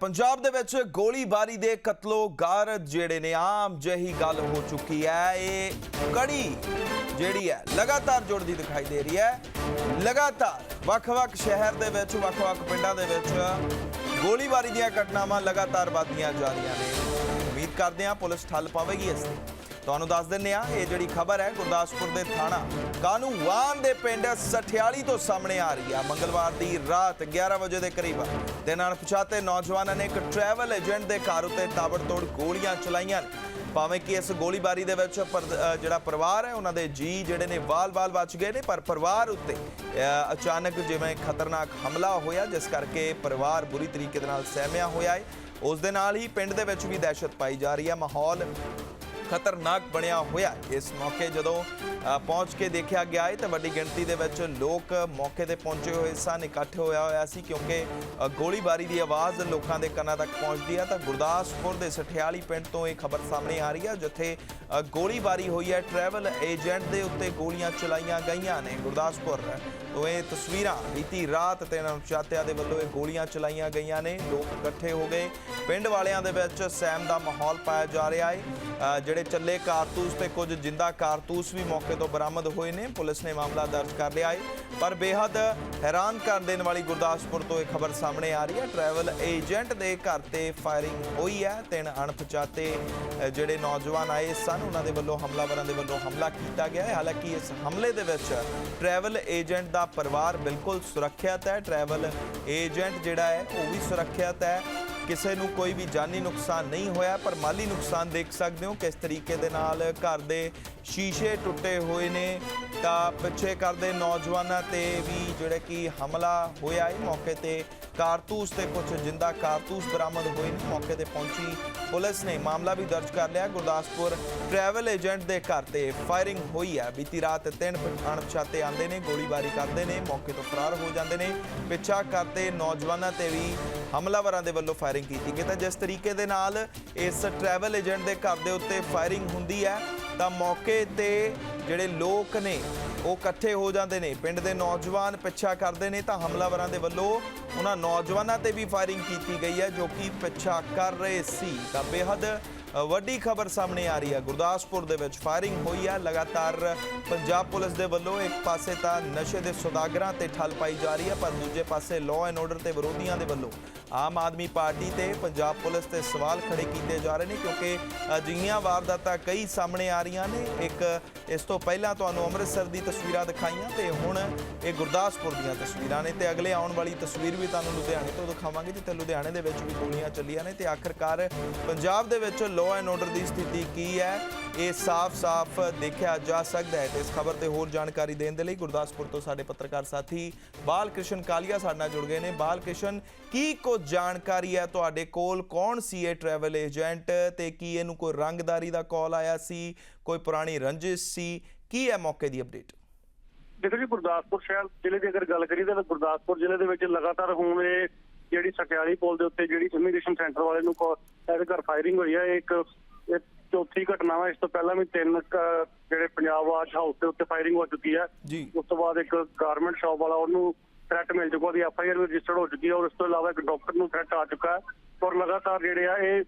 ਪੰਜਾਬ ਦੇ ਵਿੱਚ ਗੋਲੀਬਾਰੀ ਦੇ ਕਤਲੋਗਾਰ ਜਿਹੜੇ ਨੇ, ਆਮ ਜਹੀ ਗੱਲ ਹੋ ਚੁੱਕੀ ਹੈ। ਇਹ ਕੜੀ ਜਿਹੜੀ ਹੈ, ਲਗਾਤਾਰ ਜੁੜਦੀ ਦਿਖਾਈ ਦੇ ਰਹੀ ਹੈ। ਲਗਾਤਾਰ ਵੱਖ-ਵੱਖ ਸ਼ਹਿਰ ਦੇ ਵਿੱਚ, ਵੱਖ-ਵੱਖ ਪਿੰਡਾਂ ਦੇ ਵਿੱਚ ਗੋਲੀਬਾਰੀ ਦੀਆਂ ਘਟਨਾਵਾਂ ਲਗਾਤਾਰ ਵਧਦੀਆਂ ਜਾ ਰਹੀਆਂ ਨੇ। ਉਮੀਦ ਕਰਦੇ ਹਾਂ ਪੁਲਿਸ ਠੱਲ ਪਾਵੇਗੀ ਇਸ ਤੇ। ਤੁਹਾਨੂੰ ਦੱਸ ਦਿੰਨੇ ਆ ਇਹ ਜਿਹੜੀ ਖਬਰ ਹੈ ਗੁਰਦਾਸਪੁਰ ਦੇ ਥਾਣਾ ਕਾਨੂੰਵਾਨ ਦੇ ਪਿੰਡ ਸਠਿਆਲੀ ਤੋਂ ਸਾਹਮਣੇ ਆ ਰਹੀ ਹੈ ਮੰਗਲਵਾਰ ਦੀ ਰਾਤ 11 ਵਜੇ ਦੇ ਕਰੀਬ। ਦੇ ਨਾਲ ਪਛਾਤੇ ਨੌਜਵਾਨਾਂ ਨੇ ਇੱਕ ਟਰੈਵਲ ਏਜੰਟ ਦੇ ਘਰ ਉੱਤੇ ਤਾਬੜਤੋੜ ਗੋਲੀਆਂ ਚਲਾਈਆਂ ਭਾਵੇਂ ਕਿ ਇਸ ਗੋਲੀਬਾਰੀ ਦੇ ਵਿੱਚ ਪਰ- ਜਿਹੜਾ ਪਰਿਵਾਰ ਹੈ, ਉਹਨਾਂ ਦੇ ਜੀ ਜਿਹੜੇ ਨੇ ਵਾਲ-ਵਾਲ ਬਚ ਗਏ ਨੇ, ਪਰ ਪਰਿਵਾਰ ਉੱਤੇ ਅਚਾਨਕ ਜਿਵੇਂ ਖਤਰਨਾਕ ਹਮਲਾ ਹੋਇਆ, ਜਿਸ ਕਰਕੇ ਪਰਿਵਾਰ ਬੁਰੀ ਤਰੀਕੇ ਦੇ ਨਾਲ ਸਹਿਮਿਆ ਹੋਇਆ ਹੈ। ਉਸ ਦੇ ਨਾਲ ਹੀ ਪਿੰਡ ਦੇ ਵਿੱਚ ਵੀ ਦਹਿਸ਼ਤ ਪਾਈ ਜਾ ਰਹੀ ਹੈ। ਮਾਹੌਲ ਖਤਰਨਾਕ ਬਣਿਆ ਹੋਇਆ ਇਸ ਮੌਕੇ ਜਦੋਂ ਪਹੁੰਚ ਕੇ ਦੇਖਿਆ ਗਿਆ ਹੈ ਤਾਂ ਵੱਡੀ ਗਿਣਤੀ ਦੇ ਵਿੱਚ ਲੋਕ ਮੌਕੇ ਤੇ ਪਹੁੰਚੇ ਹੋਏ ਸਨ, ਇਕੱਠੇ ਹੋਇਆ ਹੋਇਆ ਸੀ ਕਿਉਂਕਿ ਗੋਲੀਬਾਰੀ ਦੀ ਆਵਾਜ਼ ਲੋਕਾਂ ਦੇ ਕੰਨਾਂ ਤੱਕ ਪਹੁੰਚਦੀ ਹੈ ਤਾਂ ਗੁਰਦਾਸਪੁਰ ਦੇ ਸਠਿਆਲੀ ਪਿੰਡ ਤੋਂ ਇਹ ਖਬਰ ਸਾਹਮਣੇ ਆ ਰਹੀ ਹੈ, ਜਿੱਥੇ ਗੋਲੀਬਾਰੀ ਹੋਈ ਹੈ। ਟਰੈਵਲ ਏਜੰਟ ਦੇ ਉੱਤੇ ਗੋਲੀਆਂ ਚਲਾਈਆਂ ਗਈਆਂ ਨੇ ਗੁਰਦਾਸਪੁਰ। ਤੋਂ ਇਹ ਤਸਵੀਰਾਂ ਬੀਤੀ ਰਾਤ ਤੇ ਨੌਚਾਤਿਆਂ ਦੇ ਵੱਲੋਂ ਇਹ ਗੋਲੀਆਂ ਚਲਾਈਆਂ ਗਈਆਂ ਨੇ। ਲੋਕ ਇਕੱਠੇ ਹੋ ਗਏ। ਪਿੰਡ ਵਾਲਿਆਂ ਦੇ ਵਿੱਚ ਸਹਿਮ ਦਾ ਮਾਹੌਲ ਪਾਇਆ ਜਾ ਰਿਹਾ ਹੈ। ਜਿਹੜੇ ਜਿਹੜੇ ਚੱਲੇ ਕਾਰਤੂਸ ਤੇ ਕੁਝ ਜਿੰਦਾ ਕਾਰਤੂਸ ਵੀ ਮੌਕੇ ਤੋਂ ਬਰਾਮਦ ਹੋਏ ਨੇ। ਪੁਲਿਸ ਨੇ ਮਾਮਲਾ ਦਰਜ ਕਰ ਲਿਆ ਹੈ ਪਰ ਬੇਹੱਦ ਹੈਰਾਨ ਕਰ ਦੇਣ ਵਾਲੀ ਗੁਰਦਾਸਪੁਰ ਤੋਂ ਇਹ ਖਬਰ ਸਾਹਮਣੇ ਆ ਰਹੀ ਹੈ। ਟਰੈਵਲ ਏਜੰਟ ਦੇ ਘਰ ਤੇ ਫਾਇਰਿੰਗ ਹੋਈ ਹੈ। ਤਿੰਨ ਅਣਪਛਾਤੇ ਜਿਹੜੇ ਨੌਜਵਾਨ ਆਏ ਸਨ, ਉਹਨਾਂ ਦੇ ਵੱਲੋਂ ਹਮਲਾਵਰਾਂ ਦੇ ਵੱਲੋਂ ਹਮਲਾ ਕੀਤਾ ਗਿਆ ਹੈ। ਹਾਲਾਂਕਿ ਇਸ ਹਮਲੇ ਦੇ ਵਿੱਚ ਟਰੈਵਲ ਏਜੰਟ ਦਾ ਪਰਿਵਾਰ ਬਿਲਕੁਲ ਸੁਰੱਖਿਅਤ ਹੈ। ਟਰੈਵਲ ਏਜੰਟ ਜਿਹੜਾ ਹੈ, ਉਹ ਵੀ ਸੁਰੱਖਿਅਤ ਹੈ। ਕਿਸੇ ਨੂੰ ਕੋਈ ਵੀ ਜਾਨੀ ਨੁਕਸਾਨ ਨਹੀਂ ਹੋਇਆ, ਪਰ ਮਾਲੀ ਨੁਕਸਾਨ ਦੇਖ ਸਕਦੇ ਹੋ ਕਿਸ ਤਰੀਕੇ ਦੇ ਨਾਲ ਘਰ ਦੇ ਸ਼ੀਸ਼ੇ ਟੁੱਟੇ ਹੋਏ ਨੇ, ਤਾਂ ਪਿੱਛੇ ਕਰਦੇ ਨੌਜਵਾਨਾਂ ਤੇ ਵੀ ਜਿਹੜੇ ਕਿ ਹਮਲਾ ਹੋਇਆ ਹੈ। ਮੌਕੇ ਤੇ ਕਾਰਤੂਸ ਤੇ ਕੁਝ ਜਿੰਦਾ ਕਾਰਤੂਸ ਬਰਾਮਦ ਹੋਏ ਨੇ। ਮੌਕੇ ਤੇ ਪਹੁੰਚੀ ਪੁਲਿਸ ਨੇ ਮਾਮਲਾ ਵੀ ਦਰਜ ਕਰ ਲਿਆ। ਗੁਰਦਾਸਪੁਰ ਟਰੈਵਲ ਏਜੰਟ ਦੇ ਘਰ ਤੇ ਫਾਇਰਿੰਗ ਹੋਈ ਹੈ। ਬੀਤੀ ਰਾਤ ਤਿੰਨ ਅਣਪਛਾਤੇ ਆਂਦੇ ਨੇ, ਗੋਲੀਬਾਰੀ ਕਰਦੇ ਨੇ, ਮੌਕੇ ਤੋਂ ਫਰਾਰ ਹੋ ਜਾਂਦੇ ਨੇ। ਪਿੱਛਾ ਕਰਦੇ ਨੌਜਵਾਨਾਂ ਤੇ ਵੀ ਹਮਲਾਵਰਾਂ ਦੇ ਵੱਲੋਂ ਫਾਇਰਿੰਗ ਕੀਤੀ ਗਈ ਤਾਂ ਜਿਸ ਤਰੀਕੇ ਦੇ ਨਾਲ ਇਸ ਟਰੈਵਲ ਏਜੰਟ ਦੇ ਘਰ ਦੇ ਉੱਤੇ ਫਾਇਰਿੰਗ ਹੁੰਦੀ ਹੈ ਤਾਂ ਮੌਕੇ ਤੇ ਜਿਹੜੇ ਲੋਕ ਨੇ, ਉਹ ਇਕੱਠੇ ਹੋ ਜਾਂਦੇ ਨੇ। ਪਿੰਡ ਦੇ ਨੌਜਵਾਨ ਪਿੱਛਾ ਕਰਦੇ ਨੇ ਤਾਂ ਹਮਲਾਵਰਾਂ ਦੇ ਵੱਲੋਂ ਉਹਨਾਂ ਨੌਜਵਾਨਾਂ ਤੇ ਵੀ ਫਾਇਰਿੰਗ ਕੀਤੀ ਗਈ ਹੈ, ਜੋ ਕਿ ਪਿੱਛਾ ਕਰ ਰਹੇ ਸੀ। ਤਾਂ ਬੇਹੱਦ ਵੱਡੀ ਖਬਰ ਸਾਹਮਣੇ ਆ ਰਹੀ ਹੈ। ਗੁਰਦਾਸਪੁਰ ਦੇ ਵਿੱਚ ਫਾਇਰਿੰਗ ਹੋਈ ਹੈ ਲਗਾਤਾਰ ਪੰਜਾਬ ਪੁਲਿਸ ਦੇ ਵੱਲੋਂ ਇੱਕ ਪਾਸੇ ਤਾਂ ਨਸ਼ੇ ਦੇ ਸੁਦਾਗਰਾਂ ਤੇ ਠੱਲ ਪਾਈ ਜਾ ਰਹੀ ਹੈ, ਪਰ ਦੂਜੇ ਪਾਸੇ ਲਾਅ ਐਂਡ ਆਰਡਰ ਤੇ ਵਿਰੋਧੀਆਂ ਦੇ ਵੱਲੋਂ ਆਮ ਆਦਮੀ ਪਾਰਟੀ ਤੇ ਪੰਜਾਬ ਪੁਲਿਸ ਤੇ ਸਵਾਲ ਖੜੇ ਕੀਤੇ ਜਾ ਰਹੇ ਨੇ, ਕਿਉਂਕਿ ਅਜਿਹੀਆਂ ਵਾਰਦਾਤਾਂ ਕਈ ਸਾਹਮਣੇ ਆ ਰਹੀਆਂ ਨੇ। ਇੱਕ, ਇਸ ਤੋਂ ਪਹਿਲਾਂ ਤੁਹਾਨੂੰ ਅੰਮ੍ਰਿਤਸਰ ਦੀ ਤਸਵੀਰਾਂ ਦਿਖਾਈਆਂ ਤੇ ਹੁਣ ਇਹ ਗੁਰਦਾਸਪੁਰ ਦੀਆਂ ਤਸਵੀਰਾਂ ਨੇ ਤੇ ਅਗਲੇ ਆਉਣ ਵਾਲੀ ਤਸਵੀਰ ਵੀ ਤੁਹਾਨੂੰ ਲੁਧਿਆਣੇ ਤੋਂ ਦਿਖਾਵਾਂਗੇ, ਜਿੱਥੇ ਲੁਧਿਆਣੇ ਦੇ ਵਿੱਚ ਵੀ ਗੋਲੀਆਂ ਚੱਲੀਆਂ ਨੇ ਤੇ ਆਖਰਕਾਰ ਪੰਜਾਬ ਦੇ ਵਿੱਚ ਲਾਅ ਐਂਡ ਆਰਡਰ ਦੀ ਸਥਿਤੀ ਕੀ ਹੈ? ਇਹ ਸਾਫ਼-ਸਾਫ਼ ਦੇਖਿਆ ਜਾ ਸਕਦਾ ਹੈ ਤੇ ਇਸ ਖਬਰ ਤੇ ਹੋਰ ਜਾਣਕਾਰੀ ਦੇਣ ਦੇ ਲਈ ਗੁਰਦਾਸਪੁਰ ਤੋਂ ਸਾਡੇ ਪੱਤਰਕਾਰ ਸਾਥੀ ਬਾਲ ਕ੍ਰਿਸ਼ਨ ਕਾਲੀਆ ਸਾਡੇ ਨਾਲ ਜੁੜ ਗਏ ਨੇ। ਬਾਲ ਕ੍ਰਿਸ਼ਨ ਕੀ ਕੁਝ ਜਾਣਕਾਰੀ ਹੈ ਤੁਹਾਡੇ ਕੋਲ? ਕੌਣ ਸੀ ਇਹ ਟਰੈਵਲ ਏਜੰਟ ਤੇ ਕੀ ਇਹਨੂੰ ਕੋਈ ਰੰਗਦਾਰੀ ਦਾ ਕਾਲ ਆਇਆ ਸੀ? ਕੋਈ ਪੁਰਾਣੀ ਰੰਜਿਸ਼ ਸੀ? ਕੀ ਹੈ ਮੌਕੇ ਦੀ ਅਪਡੇਟ ਦੇਖੋ ਜੀ, ਗੁਰਦਾਸਪੁਰ ਸ਼ਹਿਰ ਜ਼ਿਲ੍ਹੇ ਦੀ ਅਗਰ ਗੱਲ ਕਰੀਏ ਤਾਂ ਗੁਰਦਾਸਪੁਰ ਜ਼ਿਲ੍ਹੇ ਦੇ ਵਿੱਚ ਲਗਾਤਾਰ ਹੁਣ ਇਹ ਜਿਹੜੀ ਸਟਿਆਲੀ ਪੁਲ ਦੇ ਉੱਤੇ ਜਿਹੜੀ ਇਮੀਗ੍ਰੇਸ਼ਨ ਸੈਂਟਰ ਵਾਲੇ ਨੂੰ ਇਹਦੇ ਘਰ ਫਾਇਰਿੰਗ ਹੋਈ ਹੈ ਇੱਕ ਚੌਥੀ ਘਟਨਾ ਵਾ ਇਸ ਤੋਂ ਪਹਿਲਾਂ ਵੀ ਤਿੰਨ ਜਿਹੜੇ ਪੰਜਾਬ ਵਾਚ ਹਾਊਸ ਦੇ ਉੱਤੇ ਫਾਇਰਿੰਗ ਹੋ ਚੁੱਕੀ ਹੈ ਉਸ ਤੋਂ ਬਾਅਦ ਇੱਕ ਗਾਰਮੈਂਟ ਸ਼ਾਪ ਵਾਲਾ ਉਹਨੂੰ ਥ੍ਰੈਟ ਮਿਲ ਚੁੱਕਾ ਉਹਦੀ ਐਫ ਆਈ ਆਰ ਵੀ ਰਜਿਸਟਰਡ ਹੋ ਚੁੱਕੀ ਹੈ ਔਰ ਉਸ ਤੋਂ ਇਲਾਵਾ ਇੱਕ ਡਾਕਟਰ ਨੂੰ ਥ੍ਰੈਟ ਆ ਚੁੱਕਾ ਹੈ। ਔਰ ਲਗਾਤਾਰ ਜਿਹੜੇ ਆ ਇਹ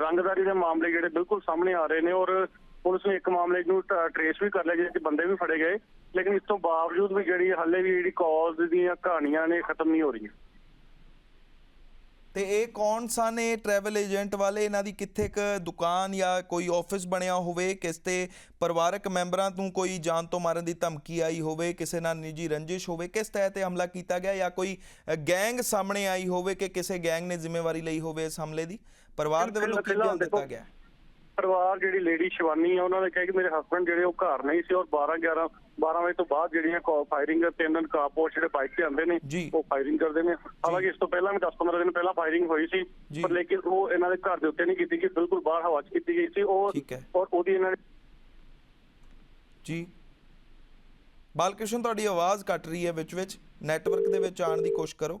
ਰੰਗਦਾਰੀ ਦੇ ਮਾਮਲੇ ਜਿਹੜੇ ਬਿਲਕੁਲ ਸਾਹਮਣੇ ਆ ਰਹੇ ਨੇ ਔਰ ਪੁਲਿਸ ਨੇ ਇੱਕ ਮਾਮਲੇ ਨੂੰ ਟਰੇਸ ਵੀ ਕਰ ਲਿਆ ਜਿਹਦੇ ਬੰਦੇ ਵੀ ਫੜੇ ਗਏ। ਲੇਕਿਨ ਇਸ ਤੋਂ ਬਾਵਜੂਦ ਵੀ ਜਿਹੜੀ ਹਾਲੇ ਵੀ ਜਿਹੜੀ ਕਾਜ਼ ਦੀਆਂ ਕਹਾਣੀਆਂ ਨੇ ਖਤਮ ਨਹੀਂ ਹੋ ਰਹੀਆਂ। ਤੇ ਇਹ ਕੌਣ ਸਨ? ਇਹ ਟਰੈਵਲ ਏਜੰਟ ਵਾਲੇ ਇਹਨਾਂ ਦੀ ਕਿੱਥੇ ਕ ਦੁਕਾਨ ਜਾਂ ਕੋਈ ਆਫਿਸ ਬਣਿਆ ਹੋਵੇ? ਕਿਸ ਤੇ ਪਰਿਵਾਰਕ ਮੈਂਬਰਾਂ ਤੋਂ ਕੋਈ ਜਾਨ ਤੋਂ ਮਾਰਨ ਦੀ ਧਮਕੀ ਆਈ ਹੋਵੇ? ਕਿਸੇ ਨਾਲ ਨਿੱਜੀ ਰੰਜਿਸ਼ ਹੋਵੇ? ਕਿਸ ਤਹਿ ਤੇ ਹਮਲਾ ਕੀਤਾ ਗਿਆ ਜਾਂ ਕੋਈ ਗੈਂਗ ਸਾਹਮਣੇ ਆਈ ਹੋਵੇ ਕਿ ਕਿਸੇ ਗੈਂਗ ਨੇ ਜ਼ਿੰਮੇਵਾਰੀ ਲਈ ਹੋਵੇ ਇਸ ਹਮਲੇ ਦੀ? ਪਰਿਵਾਰ ਦੇ ਵੱਲੋਂ ਕੀ ਬਿਆਨ ਦਿੱਤਾ ਗਿਆ? ਪਰਿਵਾਰ ਜਿਹੜੀ ਲੇਡੀ ਸ਼ਿਵਾਨੀ ਆ ਉਹਨਾਂ ਨੇ ਕਿਹਾ ਕਿ ਮੇਰੇ ਹਸਬੰਡ ਜਿਹੜੇ ਉਹ ਘਰ ਨਹੀਂ ਸੀ ਔਰ 12 11 12 ਵਜੇ ਤੋਂ ਬਾਅਦ ਜਿਹੜੀਆਂ ਫਾਇਰਿੰਗ ਤਿੰਨ ਨਕਾਬਪੋਸ਼ ਜਿਹੜੇ ਬਾਈਕ ਤੇ ਆਉਂਦੇ ਨੇ। ਉਹ ਫਾਇਰਿੰਗ ਕਰਦੇ ਨੇ ਹਾਲਾਂਕਿ ਇਸ ਤੋਂ ਪਹਿਲਾਂ ਵੀ 10 15 ਦਿਨ ਪਹਿਲਾਂ ਫਾਇਰਿੰਗ ਹੋਈ ਸੀ। ਪਰ ਲੇਕਿਨ ਉਹ ਇਹਨਾਂ ਦੇ ਘਰ ਦੇ ਉੱਤੇ ਨਹੀਂ ਕੀਤੀ ਗਈ ਬਿਲਕੁਲ ਬਾਹਰ ਹਵਾ 'ਚ ਕੀਤੀ ਗਈ ਸੀ ਹੈ। ਔਰ ਉਹਦੀ ਇਹਨਾਂ ਨੇ ਜੀ ਬਾਲਕ੍ਰਿਸ਼ਨ ਤੁਹਾਡੀ ਆਵਾਜ਼ ਕੱਟ ਰਹੀ ਹੈ ਵਿੱਚ ਵਿੱਚ ਨੈਟਵਰਕ ਦੇ ਵਿੱਚ ਆਉਣ ਦੀ ਕੋਸ਼ਿਸ਼ ਕਰੋ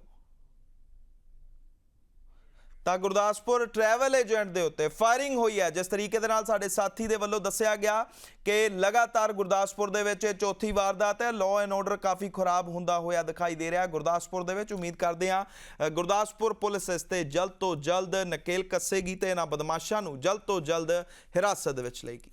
ਤਾਂ ਗੁਰਦਾਸਪੁਰ ਟਰੈਵਲ ਏਜੰਟ ਦੇ ਉੱਤੇ ਫਾਇਰਿੰਗ ਹੋਈ ਹੈ। ਜਿਸ ਤਰੀਕੇ ਦੇ ਨਾਲ ਸਾਡੇ ਸਾਥੀ ਦੇ ਵੱਲੋਂ ਦੱਸਿਆ ਗਿਆ ਕਿ ਲਗਾਤਾਰ ਗੁਰਦਾਸਪੁਰ ਦੇ ਵਿੱਚ ਇਹ ਚੌਥੀ ਵਾਰਦਾਤ ਹੈ। ਲਾਅ ਐਂਡ ਆਰਡਰ ਕਾਫੀ ਖਰਾਬ ਹੁੰਦਾ ਹੋਇਆ ਦਿਖਾਈ ਦੇ ਰਿਹਾ ਗੁਰਦਾਸਪੁਰ ਦੇ ਵਿੱਚ। ਉਮੀਦ ਕਰਦੇ ਹਾਂ ਗੁਰਦਾਸਪੁਰ ਪੁਲਿਸ ਇਸ ਤੇ ਜਲਦ ਤੋਂ ਜਲਦ ਨਕੇਲ ਕੱਸੇਗੀ ਤੇ ਇਹਨਾਂ ਬਦਮਾਸ਼ਾਂ ਨੂੰ ਜਲਦ ਤੋਂ ਜਲਦ ਹਿਰਾਸਤ ਵਿੱਚ ਲਏਗੀ।